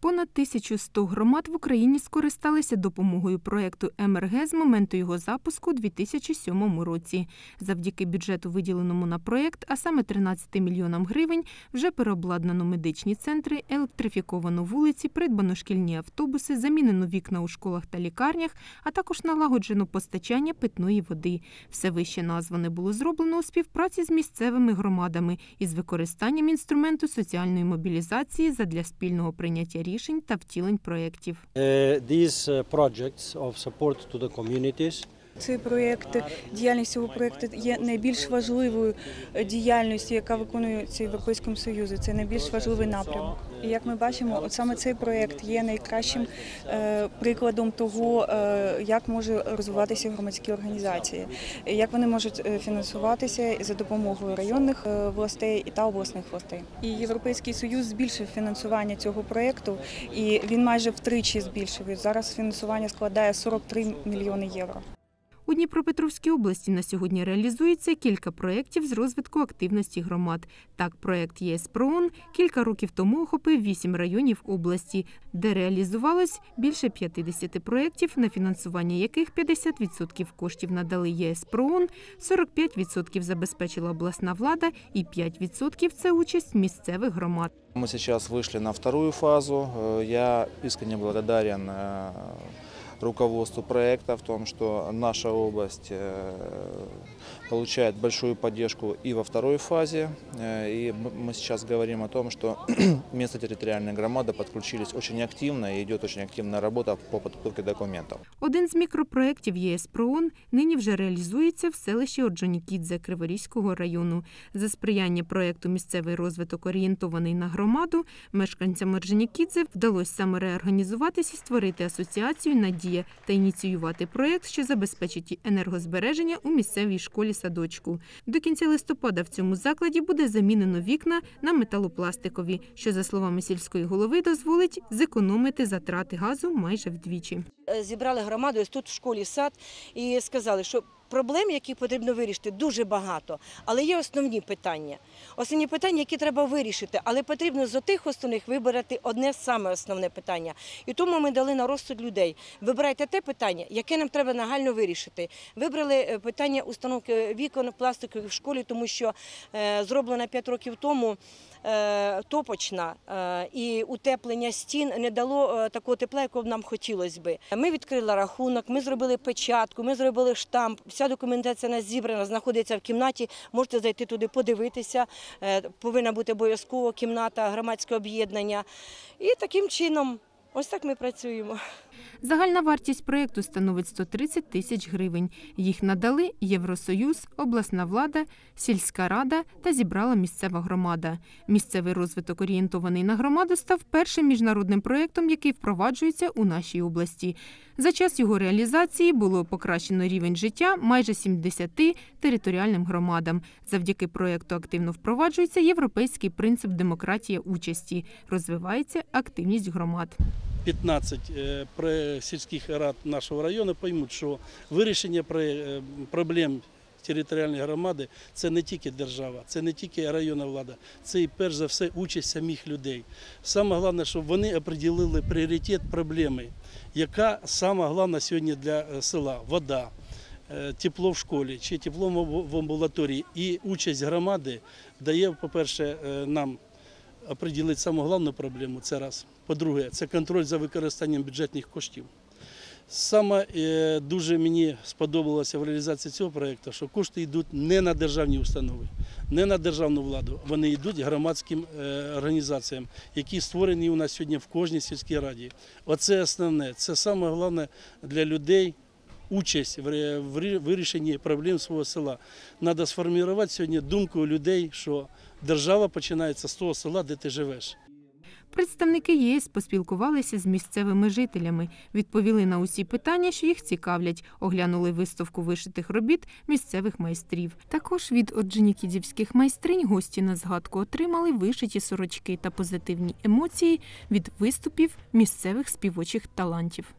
Понад 1100 громад в Україні скористалися допомогою проєкту МРГ з моменту його запуску у 2007 році. Завдяки бюджету, виділеному на проєкт, а саме 13 мільйонам гривень, вже переобладнано медичні центри, електрифіковано вулиці, придбано шкільні автобуси, замінено вікна у школах та лікарнях, а також налагоджено постачання питної води. Все вище назване було зроблено у співпраці з місцевими громадами із використанням інструменту соціальної мобілізації задля спільного прийняття рішень та втілень проєктів. Uh, these uh, projects of support to the communities Цей проєкт, діяльність цього проєкту є найбільш важливою діяльністю, яка виконується Європейським Союзом. Це найбільш важливий напрямок. І як ми бачимо, от саме цей проєкт є найкращим е, прикладом того, е, як може розвиватися громадські організації, як вони можуть е, фінансуватися за допомогою районних властей та обласних властей. І Європейський Союз збільшив фінансування цього проєкту, і він майже втричі збільшив. Зараз фінансування складає 43 мільйони євро. У Дніпропетровській області на сьогодні реалізується кілька проєктів з розвитку активності громад. Так, проєкт ЄС ПРООН кілька років тому охопив вісім районів області, де реалізувалось більше 50 проєктів, на фінансування яких 50% коштів надали ЄС ПРООН, 45% забезпечила обласна влада і 5% – це участь місцевих громад. Мы сейчас вышли на вторую фазу. Э, Я искренне благодарен э, руководству проекта в том, что наша область э, получает большую поддержку и во второй фазе. Э, И м- мы сейчас говорим о том, что место территориальной громады подключились очень активно и идет очень активная работа по подготовке документов. Один з мікропроєктів ЄС ПРООН нині вже реалізується в селищі Орджонікідзе Криворізького району. За сприяння проєкту «Місцевий розвиток орієнтований на громаду» мешканцям Орджонікідзе вдалося саме реорганізуватися і створити асоціацію «Надія» та ініціювати проєкт, що забезпечить енергозбереження у місцевій школі-садочку. До кінця листопада в цьому закладі буде замінено вікна на металопластикові, що, за словами сільської голови, дозволить зекономити затрати газу майже вдвічі. Е, зібрали громаду тут в школі сад і сказали, що проблем, які потрібно вирішити, дуже багато, але є основні питання. Основні питання, які треба вирішити, але потрібно з тих основних вибрати одне саме основне питання. І тому ми дали на розсуд людей. Вибирайте те питання, яке нам треба нагально вирішити. Вибрали е, питання установки вікон пластикових в школі, тому що е, зроблено 5 років тому е, топочна і утеплення стін не дало такого тепла, якого б нам хотілося би. Ми відкрили рахунок, ми зробили печатку, ми зробили штамп. Вся документація нас зібрана, знаходиться в кімнаті. Можете зайти туди, подивитися. Е, Повинна бути обов'язково кімната, громадське об'єднання. І таким чином, ось так ми працюємо. Загальна вартість проєкту становить 130 тисяч гривень. Їх надали Євросоюз, обласна влада, сільська рада та зібрала місцева громада. Місцевий розвиток орієнтований на громаду став першим міжнародним проєктом, який впроваджується у нашій області. За час його реалізації було покращено рівень життя майже 70 територіальним громадам. Завдяки проєкту активно впроваджується європейський принцип демократія участі. Розвивається активність громад. 15 е, сільських рад нашого району поймуть, що вирішення е, проблем територіальної громади це не тільки держава, це не тільки районна влада, це і перш за все участь самих людей. Саме головне, щоб вони оприділили пріоритет проблеми, яка саме головна сьогодні для е, села вода. е, Тепло в школі чи тепло в амбулаторії і участь громади дає, по-перше, е, нам оприділити саму головну проблему. Це раз. По-друге, це контроль за використанням бюджетних коштів. Саме е, дуже мені сподобалося в реалізації цього проєкту, що кошти йдуть не на державні установи, не на державну владу. Вони йдуть громадським е, організаціям, які створені у нас сьогодні в кожній сільській раді. Оце основне. Це саме головне для людей. Участь в вирішенні проблем свого села. Треба сформувати сьогодні думку людей, що держава починається з того села, де ти живеш. Представники ЄС поспілкувалися з місцевими жителями, відповіли на усі питання, що їх цікавлять, оглянули виставку вишитих робіт місцевих майстрів. Також від одженікідівських майстринь гості на згадку отримали вишиті сорочки та позитивні емоції від виступів місцевих співочих талантів.